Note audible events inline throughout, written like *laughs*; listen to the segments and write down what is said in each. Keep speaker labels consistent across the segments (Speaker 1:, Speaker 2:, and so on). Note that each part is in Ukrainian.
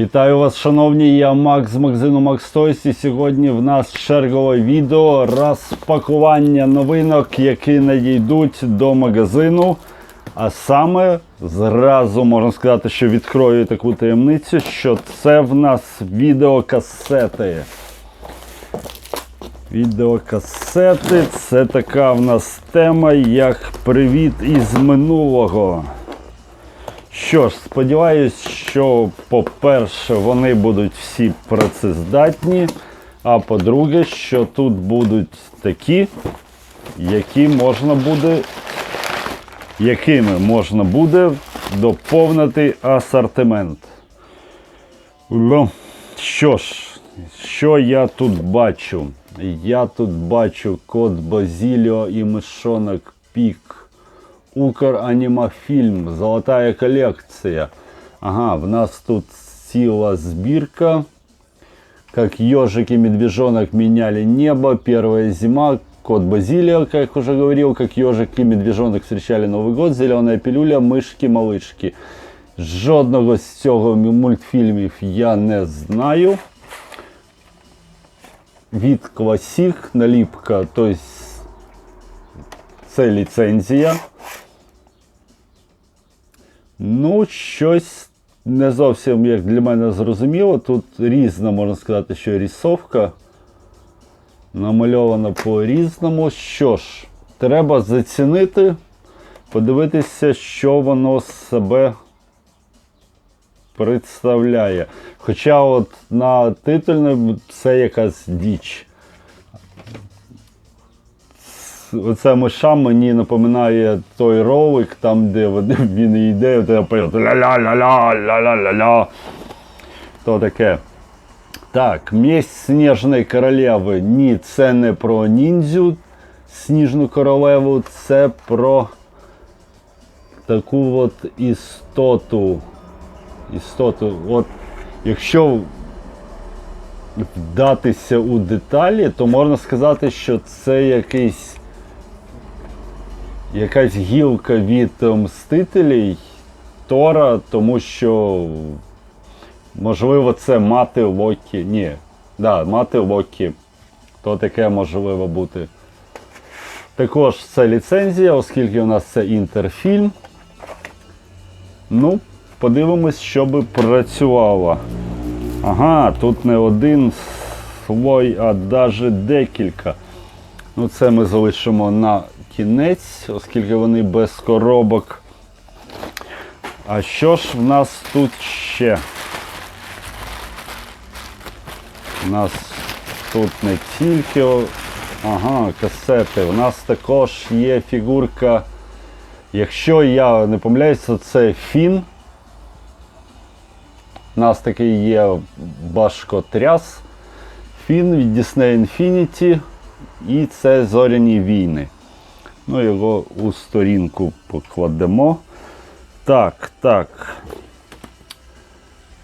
Speaker 1: Вітаю вас, шановні, я Макс з магазину Toys і сьогодні в нас чергове відео розпакування новинок, які надійдуть до магазину. А саме зразу можна сказати, що відкрою таку таємницю, що це в нас відеокасети. Відеокасети це така в нас тема, як привіт із минулого. Що ж, сподіваюсь, що, по-перше, вони будуть всі працездатні, а по-друге, що тут будуть такі, які можна буде, якими можна буде доповнити асортимент. Ну, що ж, що я тут бачу? Я тут бачу код Базіліо і мишонок Пік. Укранімафільм, золотая колекція. Ага, в нас тут ціла збірка. Как ежик и медвежонок меняли небо, первая зима, кот Базилио, как уже говорил, как ежик и медвежонок встречали Новый год, зеленая пилюля, мишки, малишки. Жодного з цього мультфільмів я не знаю. Від Класік, наліпка, тобто це ліцензія. Ну, щось не зовсім як для мене зрозуміло. Тут різна, можна сказати, що рисовка. Намальована по-різному. Що ж, треба зацінити, подивитися, що воно себе представляє. Хоча от на титульному це якась діч. Оця миша мені напоминає той ролик, там, де *laughs* він йде, я поет ля-ля-ля-ля-ля-ля-ля. То таке. Так, Месть Сніжної королеви. Ні, це не про ніндзю Сніжну королеву, це про таку от істоту. Істоту. От, якщо вдатися у деталі, то можна сказати, що це якийсь якась гілка від мстителей Тора, тому що можливо це мати Локі. Ні, да, мати Локі. То таке можливо бути. Також це ліцензія, оскільки у нас це інтерфільм. Ну, подивимось, щоб працювало. Ага, тут не один слой, а навіть декілька. Ну, це ми залишимо на кінець, оскільки вони без коробок. А що ж в нас тут ще? У нас тут не тільки ага, касети. У нас також є фігурка. Якщо я не помиляюся, це фін. У нас такий є башкотряс. Фін від Disney Infinity. І це зоряні війни. Ну, його у сторінку покладемо. Так, так.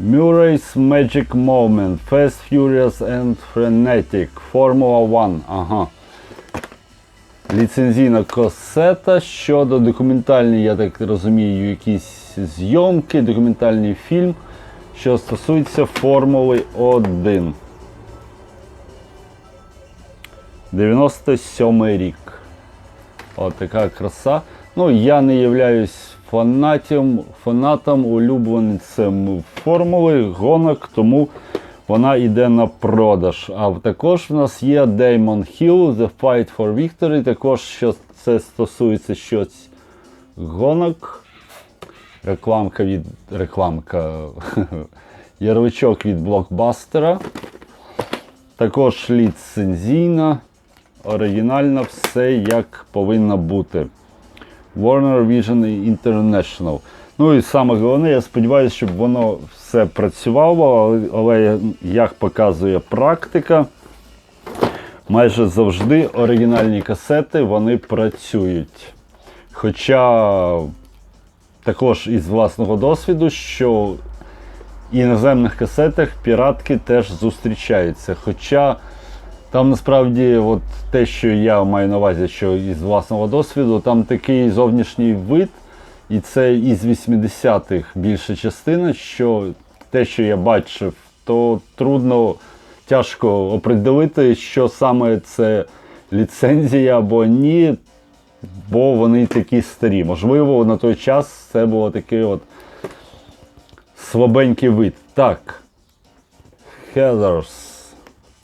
Speaker 1: Murray's Magic Moment. Fast, Furious and Frenetic. Formula 1. Ага. Ліцензійна касета щодо документальні, я так розумію, якісь зйомки, документальний фільм, що стосується Формули 1. 97 рік. От така краса. Ну, я не являюсь фанатом, фанатом улюбленцем формули, гонок, тому вона йде на продаж. А також в нас є Damon Hill, The Fight for Victory. Також що це стосується щось гонок. Рекламка від рекламка. *laughs* Ярличок від блокбастера. Також ліцензійна, оригінальна, все як повинно бути. Warner Vision International. Ну і саме головне, я сподіваюся, щоб воно все працювало, але, але як показує практика, майже завжди оригінальні касети вони працюють. Хоча також із власного досвіду, що іноземних касетах піратки теж зустрічаються. Хоча там насправді от те, що я маю на увазі, що із власного досвіду, там такий зовнішній вид, і це із 80-х більша частина, що те, що я бачив, то трудно, тяжко оприділити, що саме це ліцензія або ні, бо вони такі старі. Можливо, на той час це було такий от слабенький вид. Так. Heathers.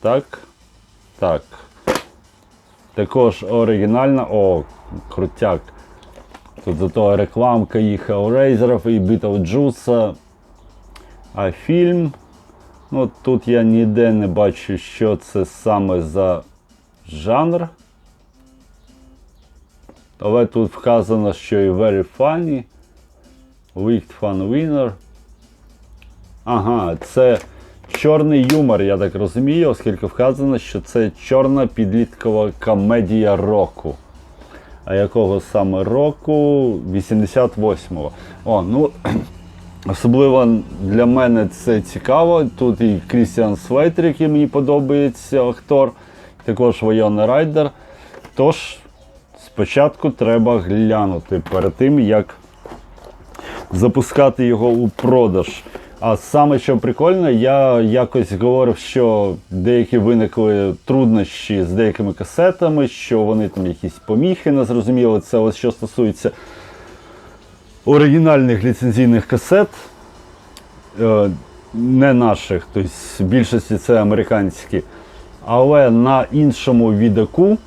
Speaker 1: Так. Так. Також оригінальна. О, крутяк. Тут зато рекламка їх Hellraiser і Beetlejuice. А фільм. Ну, тут я ніде не бачу, що це саме за жанр. Але тут вказано, що і very funny. Wicked Fun Winner. Ага, це чорний юмор, я так розумію, оскільки вказано, що це чорна підліткова комедія року. А якого саме року? 88-го. О, ну *clears throat* особливо для мене це цікаво. Тут і Крістіан Слейтер, який мені подобається, актор, також Вайона Райдер. Тож, спочатку треба глянути перед тим, як запускати його у продаж. А саме що прикольно, я якось говорив, що деякі виникли труднощі з деякими касетами, що вони там якісь поміхи не зрозуміли. Це ось що стосується оригінальних ліцензійних касет, е, не наших, тобто в більшості це американські. Але на іншому відеку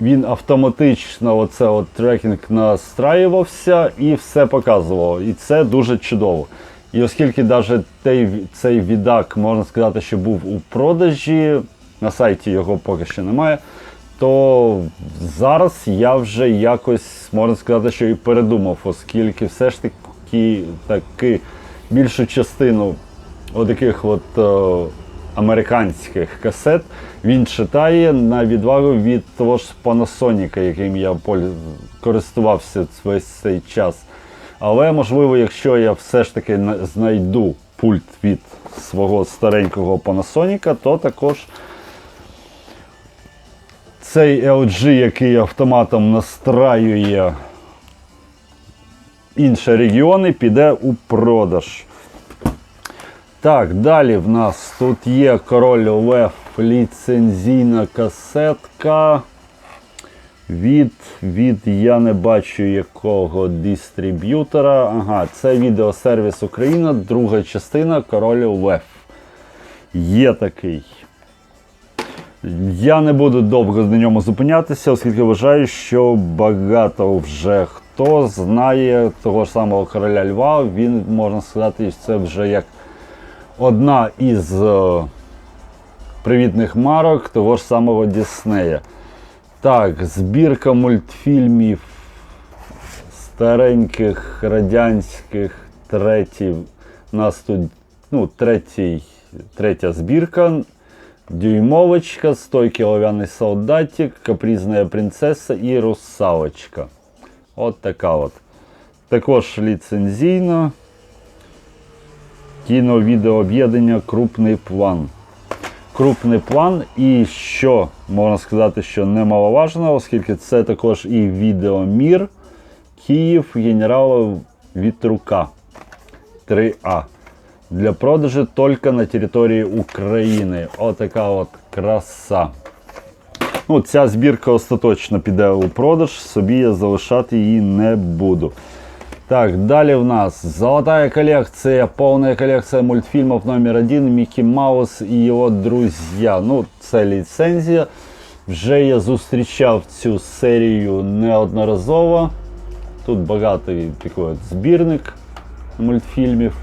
Speaker 1: він автоматично оце от трекінг настраювався і все показував. І це дуже чудово. І оскільки навіть цей, відак, можна сказати, що був у продажі, на сайті його поки що немає, то зараз я вже якось можна сказати, що і передумав, оскільки все ж таки таки більшу частину отаких от е, американських касет він читає на відвагу від того ж Panasonic, яким я користувався весь цей час. Але можливо, якщо я все ж таки на- знайду пульт від свого старенького Panasonic, то також цей LG, який автоматом настраює інші регіони, піде у продаж. Так, далі в нас тут є король Лев ліцензійна касетка. Від, від я не бачу якого дистриб'ютора. Ага, це відеосервіс Україна, друга частина Король Лев. Є такий. Я не буду довго на ньому зупинятися, оскільки вважаю, що багато вже хто знає того ж самого короля Льва. Він, можна сказати, це вже як одна із е, привітних марок того ж самого Діснея. Так, збірка мультфільмів стареньких радянських третій. У нас тут ну, третій, третя збірка. Дюймовочка, стойкий олов'яний солдатик, капризна принцеса і русалочка. От така от. Також ліцензійно. Кіно-відеооб'єднання Крупний план. Крупний план, і що можна сказати, що немаловажно, оскільки це також і відеомір Київ генерала Вітрука 3А. Для продажу тільки на території України. Отака от краса. Ну, Ця збірка остаточно піде у продаж, собі я залишати її не буду. Так, далі в нас золотая коллекция, полная коллекция мультфильмов номер один Микки Маус і його друзі. Ну, це ліцензія. Вже я зустрічав цю серію неодноразово. Тут багатий такий от збірник мультфільмів.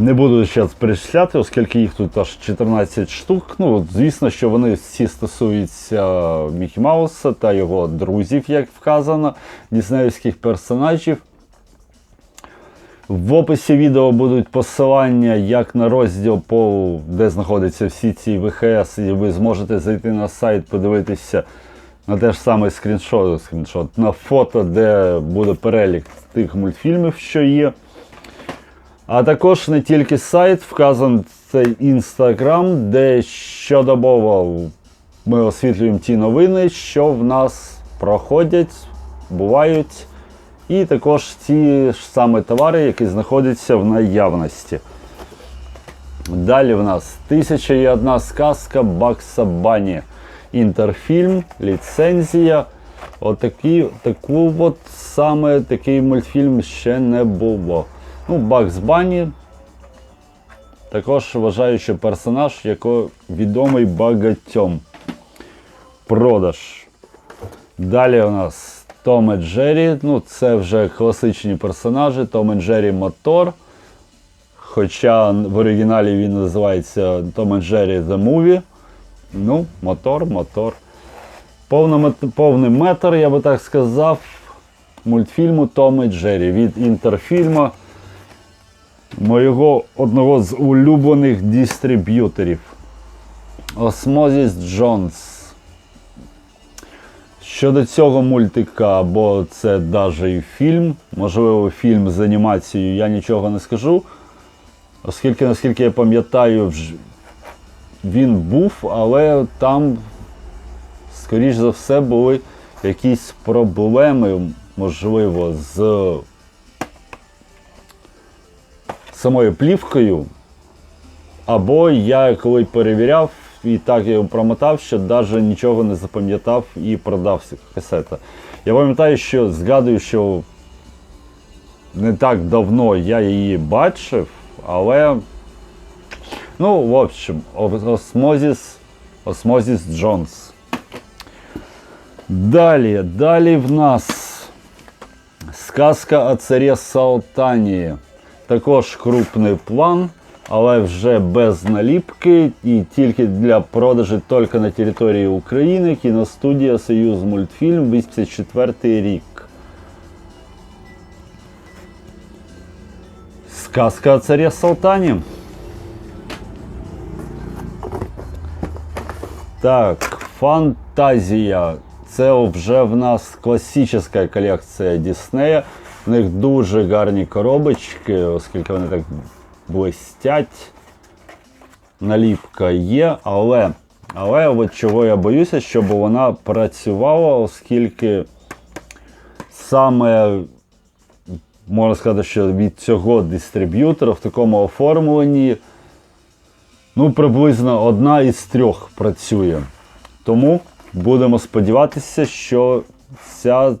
Speaker 1: Не буду зараз перечисляти, оскільки їх тут аж 14 штук. Ну, звісно, що вони всі стосуються Мікі Мауса та його друзів, як вказано, діснеївських персонажів. В описі відео будуть посилання як на розділ, по, де знаходяться всі ці ВХС, і ви зможете зайти на сайт, подивитися на те ж саме скріншот, скріншот на фото, де буде перелік тих мультфільмів, що є. А також не тільки сайт, вказан цей інстаграм, де щодобово ми освітлюємо ті новини, що в нас проходять, бувають І також ті ж саме товари, які знаходяться в наявності. Далі в нас Тисяча і одна сказка Бакса Бані. Інтерфільм, ліцензія. Отакі, таку от саме такий мультфільм ще не було. Ну, Бакс Бані також вважаю, що персонаж, який відомий багатьом. Продаж. Далі у нас Том і Джері. Ну, це вже класичні персонажі. Том і Джері Мотор. Хоча в оригіналі він називається Том і Джері The Movie. Ну, мотор, мотор. Повномет- повний метр, я би так сказав, мультфільму Том і Джері від інтерфільма моєго одного з улюблених дистриб'юторів. Осмозіс Джонс. Щодо цього мультика, або це навіть фільм, можливо, фільм з анімацією, я нічого не скажу. Оскільки, наскільки я пам'ятаю, він був, але там, скоріш за все, були якісь проблеми, можливо, з самою плівкою. Або я коли перевіряв і так я його промотав, що навіть нічого не запам'ятав і продав касета. Я пам'ятаю, що згадую, що не так давно я її бачив, але. Ну, в общем, Осмозіс, Осмозіс Джонс. Далі, далі в нас сказка о царі Салтанії. Також крупний план, але вже без наліпки і тільки для продажу тільки на території України. Кіностудія Союз мультфільм 84 рік. Сказка о царі Салтані. Так, фантазія. Це вже в нас класична колекція Діснея. У них дуже гарні коробочки, оскільки вони так блистять. Наліпка є, але, але от чого я боюся, щоб вона працювала, оскільки саме можна сказати, що від цього дистриб'ютора в такому оформленні ну, приблизно одна із трьох працює. Тому будемо сподіватися, що ця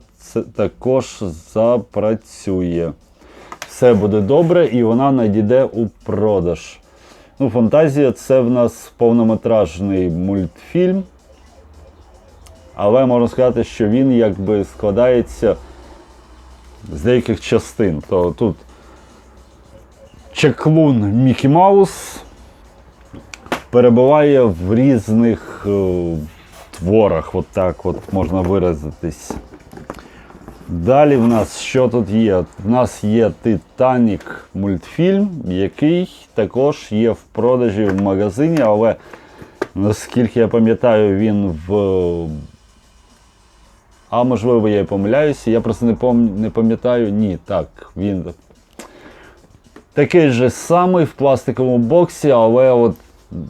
Speaker 1: також запрацює. Все буде добре і вона надійде у продаж. Ну, Фантазія це в нас повнометражний мультфільм. Але можна сказати, що він якби складається з деяких частин. То тут чеклун Мікі Маус перебуває в різних е, творах, от так от можна виразитись. Далі в нас що тут є? В нас є Титанік мультфільм, який також є в продажі в магазині, але наскільки я пам'ятаю, він в. А можливо, я і помиляюся, я просто не, пом... не пам'ятаю. Ні, так, він такий же самий в пластиковому боксі, але от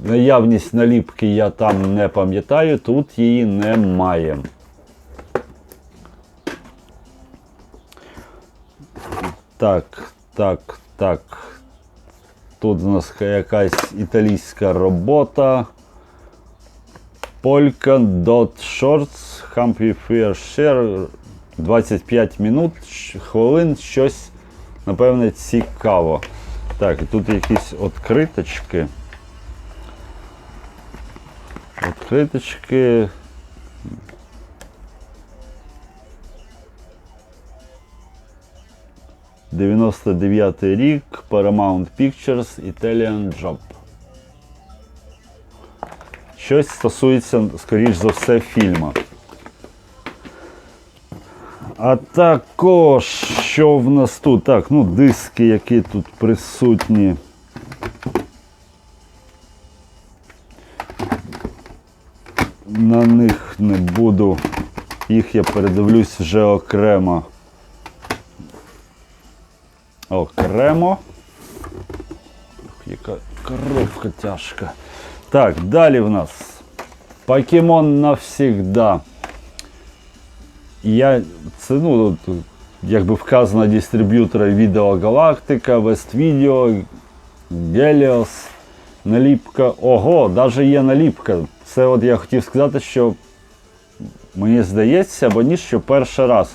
Speaker 1: наявність наліпки я там не пам'ятаю, тут її немає. Так, так, так. Тут у нас якась італійська робота. Polka Dot Shorts, Humphrey Fair Share, 25 минут, хвилин, щось, напевне, цікаво. Так, і тут якісь відкриточки. Відкриточки. Дев'яносто дев'ятий рік, Paramount Pictures, Italian Job. Щось стосується, скоріш за все, фільму. А також, що в нас тут? Так, ну, диски, які тут присутні. На них не буду. Їх я передивлюсь вже окремо. Окремо. Ух, Яка коробка тяжка. Так, далі в нас. Покемон навсегда. Я це, ну, якби вказано дистриб'ютори Video Galactica, West Video, Helios, наліпка. Ого, навіть є наліпка. Це от я хотів сказати, що мені здається, або ні, що перший раз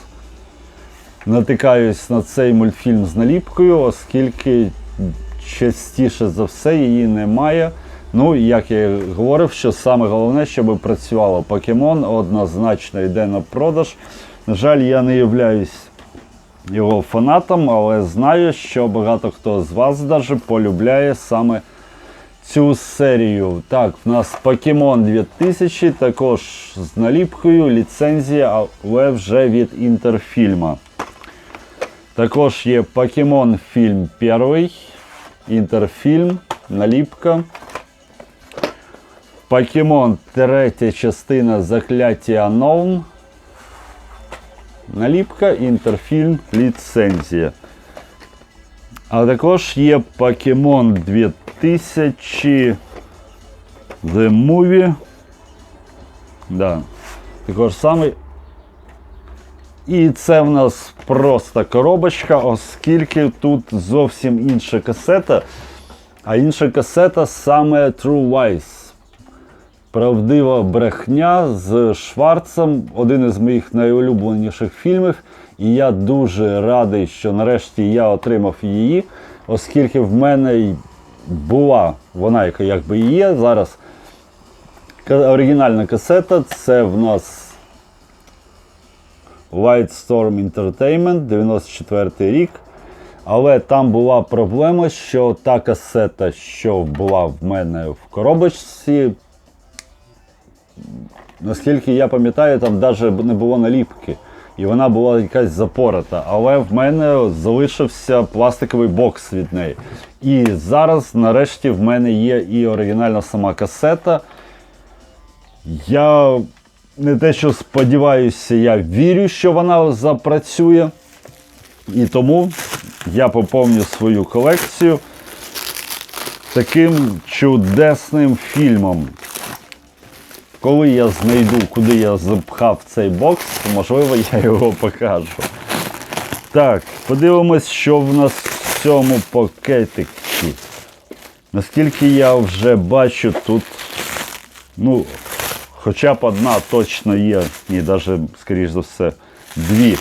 Speaker 1: натикаюсь на цей мультфільм з наліпкою, оскільки частіше за все її немає. Ну, як я говорив, що саме головне, щоб працювало покемон, однозначно йде на продаж. На жаль, я не являюсь його фанатом, але знаю, що багато хто з вас даже полюбляє саме цю серію. Так, в нас Покемон 2000, також з наліпкою, ліцензія, але вже від Інтерфільма. Також є Покемон фільм перший, Інтерфільм, наліпка. Покемон третя частина Закляття Unknown. Наліпка, інтерфільм, ліцензія. А також є Покемон 2000 The Movie. Да. Також самий. І це в нас просто коробочка, оскільки тут зовсім інша касета. А інша касета саме True Wise. Правдива брехня з Шварцем, один із моїх найулюбленіших фільмів. І я дуже радий, що нарешті я отримав її, оскільки в мене була вона, яка якби є зараз. Оригінальна касета це в нас White Storm Entertainment, 94 рік. Але там була проблема, що та касета, що була в мене в коробочці, наскільки я пам'ятаю, там навіть не було наліпки. І вона була якась запорота. Але в мене залишився пластиковий бокс від неї. І зараз, нарешті, в мене є і оригінальна сама касета. Я не те, що сподіваюся, я вірю, що вона запрацює. І тому я поповню свою колекцію таким чудесним фільмом. Коли я знайду, куди я запхав цей бокс, то можливо я його покажу. Так, подивимось, що в нас в цьому пакетикі. Наскільки я вже бачу, тут, ну, хоча б одна точно є, і навіть, скоріш за все, дві.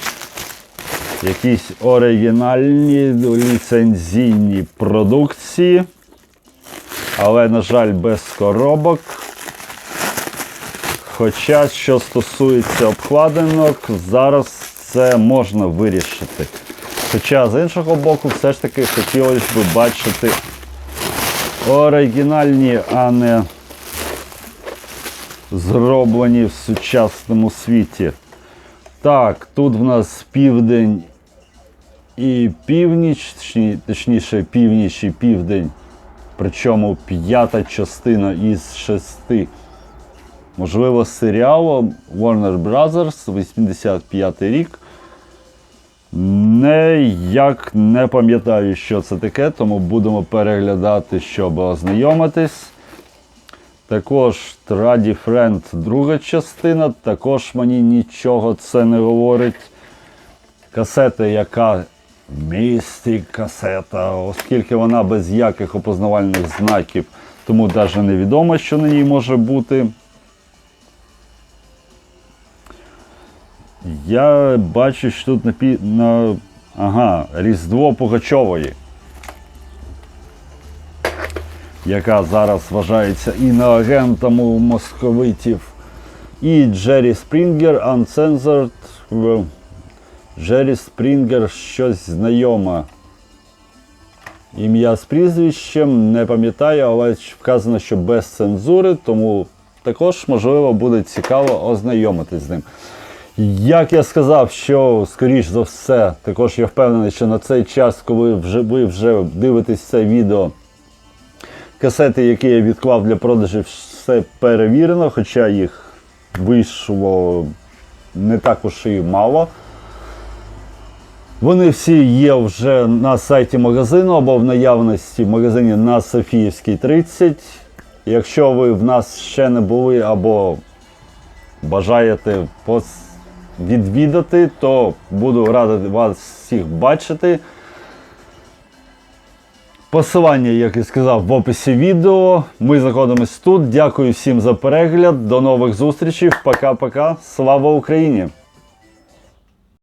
Speaker 1: Якісь оригінальні ліцензійні продукції. Але, на жаль, без коробок. Хоча, що стосується обкладинок, зараз це можна вирішити. Хоча, з іншого боку, все ж таки хотілося б бачити оригінальні, а не зроблені в сучасному світі. Так, тут в нас південь і північ, точніше північ і південь. Причому п'ята частина із шести. Можливо, серіалу Warner Brothers 85 рік. Не як не пам'ятаю, що це таке, тому будемо переглядати, щоб ознайомитись. Також Траді Френд, друга частина, також мені нічого це не говорить. Касета, яка місті касета, оскільки вона без яких опознавальних знаків, тому навіть невідомо, що на ній може бути. Я бачу, що тут на ага, Різдво Пугачової, яка зараз вважається іноагентом у московитів. І Джері Спрінгер Uncensored. Джері Спрінгер щось знайоме. Ім'я з прізвищем не пам'ятаю, але вказано, що без цензури, тому також можливо буде цікаво ознайомитись з ним. Як я сказав, що скоріш за все, також я впевнений, що на цей час, коли ви вже дивитесь це відео, касети, які я відклав для продажу, все перевірено, хоча їх вийшло не також і мало. Вони всі є вже на сайті магазину або в наявності в магазині на Софіївській 30. Якщо ви в нас ще не були або бажаєте відвідати, то буду радий вас всіх бачити. Посилання, як і сказав, в описі відео. Ми знаходимось тут. Дякую всім за перегляд. До нових зустрічей. Пока-пока. Слава Україні!